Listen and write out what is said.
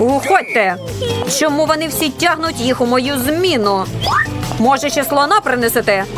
Уходьте! Чому вони всі тягнуть їх у мою зміну? Може, ще слона принесете?